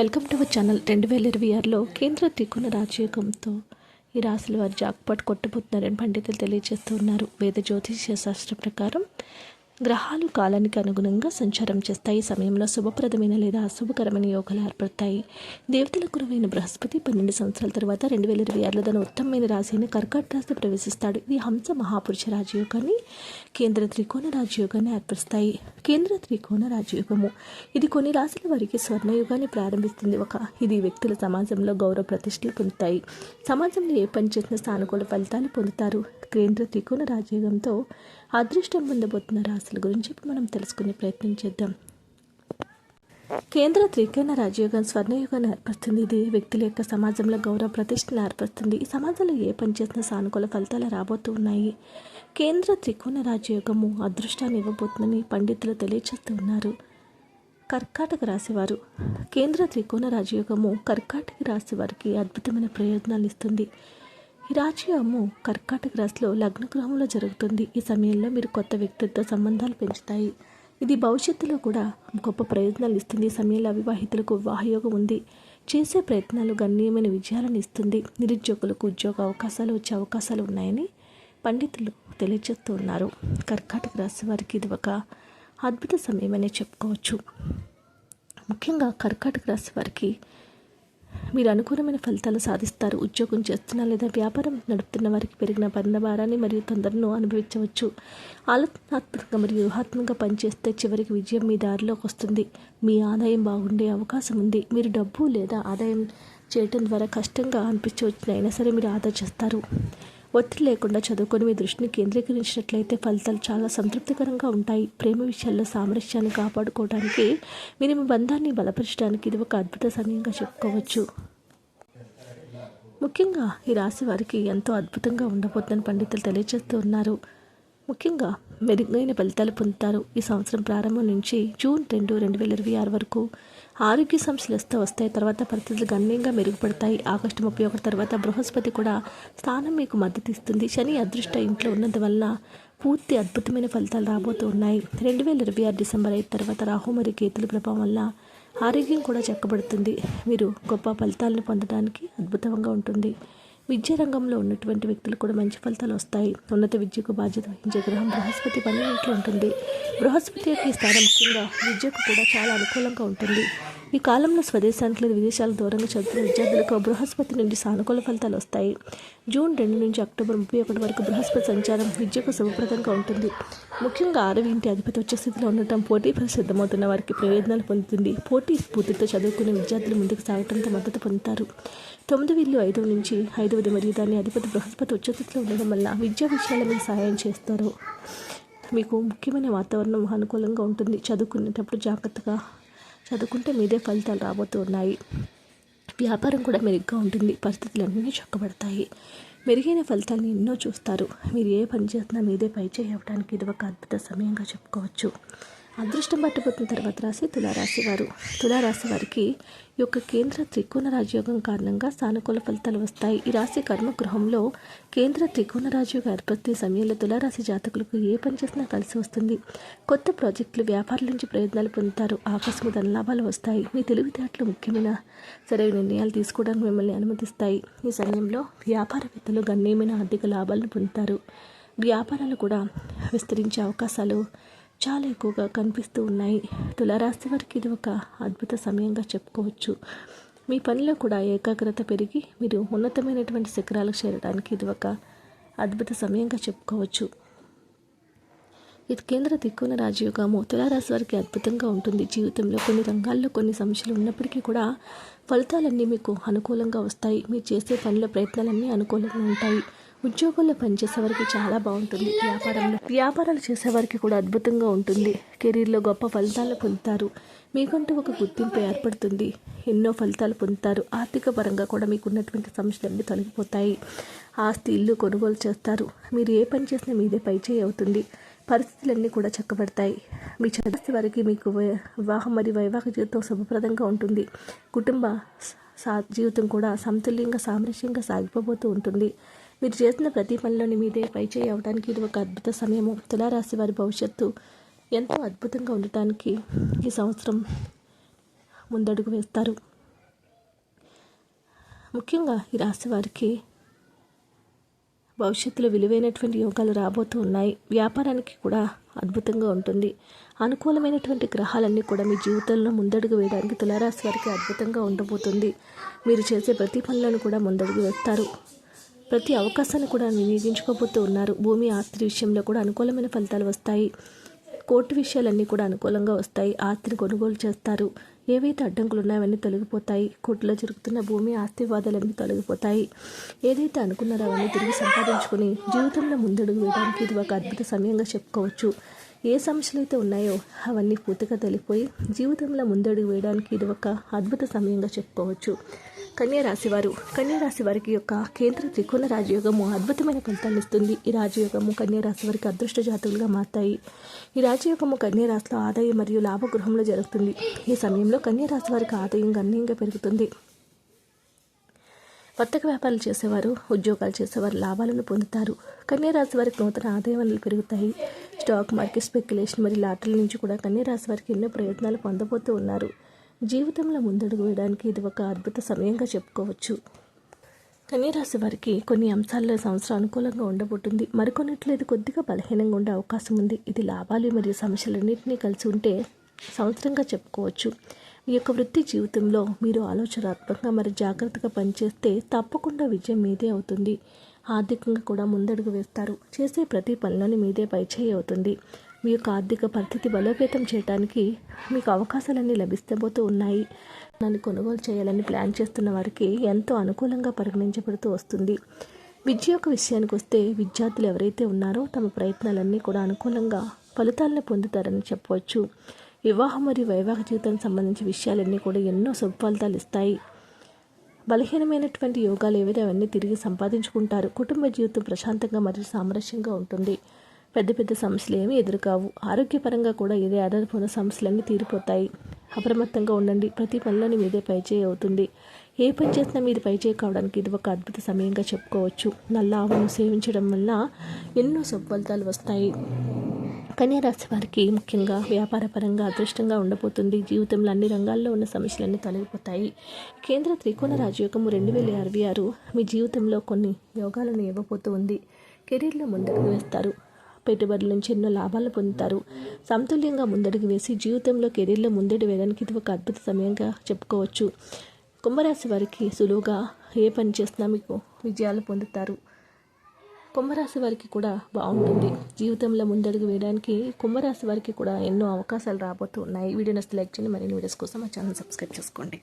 Welcome to our channel. రెండు వేల ఇరవై ఆరులో కేంద్ర త్రికోణ రాజయోగంతో ఈ రాశుల వారు జాక్పాట్ కొట్టబోతున్నారని పండితులు తెలియజేస్తూ ఉన్నారు. వేద జ్యోతిష్య శాస్త్రం ప్రకారం గ్రహాలు కాలానికి అనుగుణంగా సంచారం చేస్తాయి. సమయంలో శుభప్రదమైన లేదా అశుభకరమైన యోగాలు ఏర్పడతాయి. దేవతల గురువైన బృహస్పతి పన్నెండు సంవత్సరాల తర్వాత రెండు వేల ఇరవై ఆరులో తన ఉత్తమమైన రాశిని కర్కాట రాశి ప్రవేశిస్తాడు. ఇది హంస మహాపురుష రాజయోగాన్ని కేంద్ర త్రికోణ రాజయోగాన్ని ఏర్పరుస్తాయి. కేంద్ర త్రికోణ రాజయోగము. ఇది కొన్ని రాశుల వారికి స్వర్ణయుగాన్ని ప్రారంభిస్తుంది. ఒక ఇది వ్యక్తుల సమాజంలో గౌరవ ప్రతిష్టలు పొందుతాయి. సమాజంలో ఏ పని చేసిన సానుకూల ఫలితాలు పొందుతారు. కేంద్ర త్రికోణ రాజయోగంతో అదృష్టం పొందబోతున్న సమస్యల గురించి ఇప్పుడు మనం తెలుసుకునే ప్రయత్నం చేద్దాం. కేంద్ర త్రికోణ రాజయోగం స్వర్ణయుగాన్ని ఏర్పరుస్తుంది. ఇది వ్యక్తుల యొక్క సమాజంలో గౌరవ ప్రతిష్టను ఏర్పరుస్తుంది. ఈ సమాజంలో ఏ పని చేసినా సానుకూల ఫలితాలు రాబోతూ ఉన్నాయి. కేంద్ర త్రికోణ రాజయోగము అదృష్టాన్ని ఇవ్వబోతుందని పండితులు తెలియజేస్తూ ఉన్నారు. కర్కాటక రాశివారు కేంద్ర త్రికోణ రాజయోగము కర్కాటక రాశి వారికి అద్భుతమైన ప్రయోజనాలు ఇస్తుంది. ఈ రాజయోగము కర్కాటక రాశిలో లగ్న గృహంలో జరుగుతుంది. ఈ సమయంలో మీరు కొత్త వ్యక్తులతో సంబంధాలు పెంచుతాయి. ఇది భవిష్యత్తులో కూడా గొప్ప ప్రయోజనాలు ఇస్తుంది. ఈ సమయంలో అవివాహితులకు వివాహయోగం ఉంది. చేసే ప్రయత్నాలు గణనీయమైన విజయాలను ఇస్తుంది. నిరుద్యోగులకు ఉద్యోగ అవకాశాలు వచ్చే అవకాశాలు ఉన్నాయని పండితులు తెలియజేస్తూ ఉన్నారు. కర్కాటక రాశి వారికి ఇది ఒక అద్భుత సమయమనే చెప్పుకోవచ్చు. ముఖ్యంగా కర్కాటక రాశి వారికి మీరు అనుకూలమైన ఫలితాలు సాధిస్తారు. ఉద్యోగం చేస్తున్న లేదా వ్యాపారం నడుపుతున్న వారికి పెరిగిన పనుల భారాన్ని మరియు తొందరను అనుభవించవచ్చు. ఆలోచనాత్మకంగా మరియు వ్యూహాత్మకంగా పనిచేస్తే చివరికి విజయం మీ దారిలోకి వస్తుంది. మీ ఆదాయం బాగుండే అవకాశం ఉంది. మీరు డబ్బు లేదా ఆదాయం చేయటం ద్వారా కష్టంగా అనిపించవచ్చు. అయినా సరే మీరు ఆదా చేస్తారు. ఒత్తిడి లేకుండా చదువుకొని మీ దృష్టిని కేంద్రీకరించినట్లయితే ఫలితాలు చాలా సంతృప్తికరంగా ఉంటాయి. ప్రేమ విషయాల్లో సామరస్యాన్ని కాపాడుకోవడానికి మీరు మీ బంధాన్ని బలపరచడానికి ఇది ఒక అద్భుత సమయంగా చెప్పుకోవచ్చు. ముఖ్యంగా ఈ రాశి వారికి ఎంతో అద్భుతంగా ఉండబోతుందని పండితులు తెలియజేస్తూ ఉన్నారు. ముఖ్యంగా మెరుగైన ఫలితాలు పొందుతారు. ఈ సంవత్సరం ప్రారంభం నుంచి జూన్ రెండు రెండు వేల ఇరవై ఆరు వరకు ఆరోగ్య సమస్యలు వస్తే వస్తాయి తర్వాత పరిస్థితులు గణనీయంగా మెరుగుపడతాయి. ఆగస్టు ముప్పై ఒకటి తర్వాత బృహస్పతి కూడా స్థానం మీకు మద్దతు ఇస్తుంది శని అదృష్ట ఇంట్లో ఉన్నందువల్ల పూర్తి అద్భుతమైన ఫలితాలు రాబోతూ ఉన్నాయి. రెండు వేల ఇరవై ఆరు డిసెంబర్ అయిన తర్వాత రాహు మరియు కేతుల ప్రభావం వల్ల ఆరోగ్యం కూడా చెక్కబడుతుంది. మీరు గొప్ప ఫలితాలను పొందడానికి అద్భుతంగా ఉంటుంది. విద్యా రంగంలో ఉన్నటువంటి వ్యక్తులు కూడా మంచి ఫలితాలు వస్తాయి. ఉన్నత విద్యకు బాధ్యత వహించే గ్రహం బృహస్పతి పన్నెండింట్లో ఉంటుంది. బృహస్పతి యొక్క ఈ స్థానం ముఖ్యంగా విద్యకు కూడా చాలా అనుకూలంగా ఉంటుంది. ఈ కాలంలో స్వదేశానికి లేదా విదేశాలకు దూరంగా చదువుతున్న విద్యార్థులకు బృహస్పతి నుండి సానుకూల ఫలితాలు వస్తాయి. జూన్ రెండు నుంచి అక్టోబర్ ముప్పై ఒకటి వరకు బృహస్పతి సంచారం విద్యకు శుభప్రదంగా ఉంటుంది. ముఖ్యంగా ఆరవ ఇంటి అధిపతి వచ్చే స్థితిలో ఉండటం పోటీ సిద్ధమవుతున్న వారికి ప్రయోజనాలు పొందుతుంది. పోటీ స్ఫూర్తితో చదువుకునే విద్యార్థులు ముందుకు సాగటంతో మద్దతు పొందుతారు. తొమ్మిది వీళ్ళు ఐదవ నుంచి ఐదవది మరియు దాని అధిపతి బృహస్పతి ఉచ్చస్థితిలో ఉండడం వల్ల విద్యా విషయాల మీద సహాయం చేస్తారు. మీకు ముఖ్యమైన వాతావరణం అనుకూలంగా ఉంటుంది. చదువుకునేటప్పుడు జాగ్రత్తగా చదువుకుంటే మీదే ఫలితాలు రాబోతూ ఉన్నాయి. వ్యాపారం కూడా మెరుగ్గా ఉంటుంది. పరిస్థితులన్నీ చక్కబడతాయి. మెరుగైన ఫలితాలను ఎన్నో చూస్తారు. మీరు ఏ పని చేస్తున్నా మీదే పై చేయడానికి ఇది ఒక అద్భుత సమయంగా చెప్పుకోవచ్చు. అదృష్టం పట్టుబోతున్న తర్వాత రాశి తులారాశి వారు. తులారాశి వారికి ఈ యొక్క కేంద్ర త్రికోణ రాజయోగం కారణంగా సానుకూల ఫలితాలు వస్తాయి. ఈ రాశి కర్మగృహంలో కేంద్ర త్రికోణ రాజయోగ ఏర్పడే సమయంలో తులారాశి జాతకులకు ఏ పని చేసినా కలిసి వస్తుంది. కొత్త ప్రాజెక్టులు వ్యాపారాల నుంచి ప్రయోజనాలు పొందుతారు. ఆకస్మిక ధనలాభాలు వస్తాయి. మీ తెలివితేటలు ముఖ్యమైన సరైన నిర్ణయాలు తీసుకోవడానికి మిమ్మల్ని అనుమతిస్తాయి. ఈ సమయంలో వ్యాపారవేత్తలు గణనీయమైన ఆర్థిక లాభాలను పొందుతారు. వ్యాపారాలు కూడా విస్తరించే అవకాశాలు చాలా ఎక్కువగా కనిపిస్తూ ఉన్నాయి. తులారాశి వారికి ఇది ఒక అద్భుత సమయంగా చెప్పుకోవచ్చు. మీ పనిలో కూడా ఏకాగ్రత పెరిగి మీరు ఉన్నతమైనటువంటి శిఖరాలకు చేరడానికి ఇది ఒక అద్భుత సమయంగా చెప్పుకోవచ్చు. ఇది కేంద్ర దిక్కున రాజయోగము. తులారాశి వారికి అద్భుతంగా ఉంటుంది. జీవితంలో కొన్ని రంగాల్లో కొన్ని సమస్యలు ఉన్నప్పటికీ కూడా ఫలితాలన్నీ మీకు అనుకూలంగా వస్తాయి. మీరు చేసే పనుల ప్రయత్నాలన్నీ అనుకూలంగా ఉంటాయి. ఉద్యోగంలో పనిచేసే వారికి చాలా బాగుంటుంది వ్యాపారంలో. వ్యాపారాలు చేసేవారికి కూడా అద్భుతంగా ఉంటుంది. కెరీర్లో గొప్ప ఫలితాలు పొందుతారు. మీకంటూ ఒక గుర్తింపు ఏర్పడుతుంది. ఎన్నో ఫలితాలు పొందుతారు. ఆర్థిక పరంగా కూడా మీకు ఉన్నటువంటి సమస్యలన్నీ తొలగిపోతాయి. ఆస్తి ఇల్లు కొనుగోలు చేస్తారు. మీరు ఏ పని చేసినా మీదే పైచేయి అవుతుంది. పరిస్థితులన్నీ కూడా చక్కబడతాయి. మీ చదివే వారికి మీకు వివాహం మరియు వైవాహిక జీవితం శుభప్రదంగా ఉంటుంది. కుటుంబ సా జీవితం కూడా సమతుల్యంగా సామరస్యంగా సాగిపోబోతూ ఉంటుంది. మీరు చేసిన ప్రతి పనిలోని మీదే పైచేయి అవడానికి ఇది ఒక అద్భుత సమయము. తులారాశి వారి భవిష్యత్తు ఎంతో అద్భుతంగా ఉండటానికి ఈ సంవత్సరం ముందడుగు వేస్తారు. ముఖ్యంగా ఈ రాశి వారికి భవిష్యత్తులో విలువైనటువంటి యోగాలు రాబోతూ ఉన్నాయి. వ్యాపారానికి కూడా అద్భుతంగా ఉంటుంది. అనుకూలమైనటువంటి గ్రహాలన్నీ కూడా మీ జీవితంలో ముందడుగు వేయడానికి తులారాశి వారికి అద్భుతంగా ఉండబోతుంది. మీరు చేసే ప్రతి పనులను కూడా ముందడుగు వేస్తారు. ప్రతి అవకాశాన్ని కూడా వినియోగించుకోబోతూ ఉన్నారు. భూమి ఆస్తి విషయంలో కూడా అనుకూలమైన ఫలితాలు వస్తాయి. కోర్టు విషయాలన్నీ కూడా అనుకూలంగా వస్తాయి. ఆస్తిని కొనుగోలు చేస్తారు. ఏవైతే అడ్డంకులు ఉన్నాయో అవన్నీ తొలగిపోతాయి. కోర్టులో జరుగుతున్న భూమి ఆస్తి వివాదాలన్నీ తొలగిపోతాయి. ఏదైతే అనుకున్నారో అవన్నీ తిరిగి సంపాదించుకుని జీవితంలో ముందడుగు వేయడానికి ఇది ఒక అద్భుత సమయంగా చెప్పుకోవచ్చు. ఏ సమస్యలు అయితే ఉన్నాయో అవన్నీ పూర్తిగా తెలిపోయి జీవితంలో ముందడుగు వేయడానికి ఇది ఒక అద్భుత సమయంగా చెప్పుకోవచ్చు. కన్యారాశివారు. కన్యారాశి వారికి యొక్క కేంద్ర త్రికోణ రాజయోగము అద్భుతమైన ఫలితాలు ఇస్తుంది. ఈ రాజయోగము కన్యారాశి వారికి అదృష్ట జాతకులుగా మారుతాయి. ఈ రాజయోగము కన్యారాశిలో ఆదాయం మరియు లాభగృహంలో జరుగుతుంది. ఈ సమయంలో కన్యారాశి వారికి ఆదాయం గణనీయంగా పెరుగుతుంది. వర్తక వ్యాపారాలు చేసేవారు ఉద్యోగాలు చేసేవారు లాభాలను పొందుతారు. కన్యారాశి వారికి నూతన ఆదాయ వనరులు పెరుగుతాయి. స్టాక్ మార్కెట్ స్పెక్యులేషన్ మరియు లాటరీల నుంచి కూడా కన్యారాశి వారికి ఎన్నో ప్రయత్నాలు పొందబోతూ ఉన్నారు. జీవితంలో ముందడుగు వేయడానికి ఇది ఒక అద్భుత సమయంగా చెప్పుకోవచ్చు. కన్యరాశి వారికి కొన్ని అంశాల్లో సంవత్సరం అనుకూలంగా ఉండబోతుంది. మరికొన్నిట్లో ఇది కొద్దిగా బలహీనంగా ఉండే అవకాశం ఉంది. ఇది లాభాలు మరియు సమస్యలన్నింటినీ కలిసి ఉంటే సంవత్సరంగా చెప్పుకోవచ్చు. మీ యొక్క వృత్తి జీవితంలో మీరు ఆలోచనాత్మకంగా మరి జాగ్రత్తగా పనిచేస్తే తప్పకుండా విజయం మీదే అవుతుంది. ఆర్థికంగా కూడా ముందడుగు వేస్తారు. చేసే ప్రతి పనిలోని మీదే పైచేయి అవుతుంది. మీ యొక్క ఆర్థిక పరిస్థితి బలోపేతం చేయడానికి మీకు అవకాశాలన్నీ లభిస్తబోతూ ఉన్నాయి. నన్ను కొనుగోలు చేయాలని ప్లాన్ చేస్తున్న వారికి ఎంతో అనుకూలంగా పరిగణించబడుతూ వస్తుంది. విద్య యొక్క విషయానికి వస్తే విద్యార్థులు ఎవరైతే ఉన్నారో తమ ప్రయత్నాలన్నీ కూడా అనుకూలంగా ఫలితాలను పొందుతారని చెప్పవచ్చు. వివాహం మరియు వైవాహిక జీవితానికి సంబంధించిన విషయాలన్నీ కూడా ఎన్నో శుభ ఇస్తాయి. బలహీనమైనటువంటి యోగాలు ఏవైతే అవన్నీ తిరిగి సంపాదించుకుంటారు కుటుంబ జీవితం ప్రశాంతంగా మరియు సామరస్యంగా ఉంటుంది. పెద్ద పెద్ద సమస్యలు ఏమీ ఎదురుకావు. ఆరోగ్యపరంగా కూడా ఇదే ఆధారపడిన సమస్యలన్నీ తీరిపోతాయి. అప్రమత్తంగా ఉండండి. ప్రతి పనిలోని మీదే పైచేయి అవుతుంది. ఏ పని చేసినా మీది పైచేయి కావడానికి ఇది ఒక అద్భుత సమయంగా చెప్పుకోవచ్చు. నల్ల ఆవును సేవించడం వల్ల ఎన్నో సఫలితాలు వస్తాయి. కన్యారాశి వారికి ముఖ్యంగా వ్యాపారపరంగా అదృష్టంగా ఉండబోతుంది. జీవితంలో అన్ని రంగాల్లో ఉన్న సమస్యలన్నీ తొలగిపోతాయి. కేంద్ర త్రికోణ రాజయోగము రెండు వేల అరవై ఆరు మీ జీవితంలో కొన్ని యోగాలను ఇవ్వబోతూ ఉంది కెరీర్లో ముందడుగు వేస్తారు. పెట్టుబడుల నుంచి ఎన్నో లాభాలు పొందుతారు. సమతుల్యంగా ముందడుగు వేసి జీవితంలో కెరీర్లో ముందడి వేయడానికి ఇది ఒక అద్భుత సమయంగా చెప్పుకోవచ్చు. కుంభరాశి వారికి సులువుగా ఏ పని చేసినా మీకు విజయాలు పొందుతారు. కుంభరాశి వారికి కూడా బాగుంటుంది. జీవితంలో ముందడుగు వేయడానికి కుంభరాశి వారికి కూడా ఎన్నో అవకాశాలు రాబోతున్నాయి. వీడియో నస్తే లైక్ చేయండి. మరిన్ని వీడియోస్ కోసం మా ఛానల్ సబ్స్క్రైబ్ చేసుకోండి.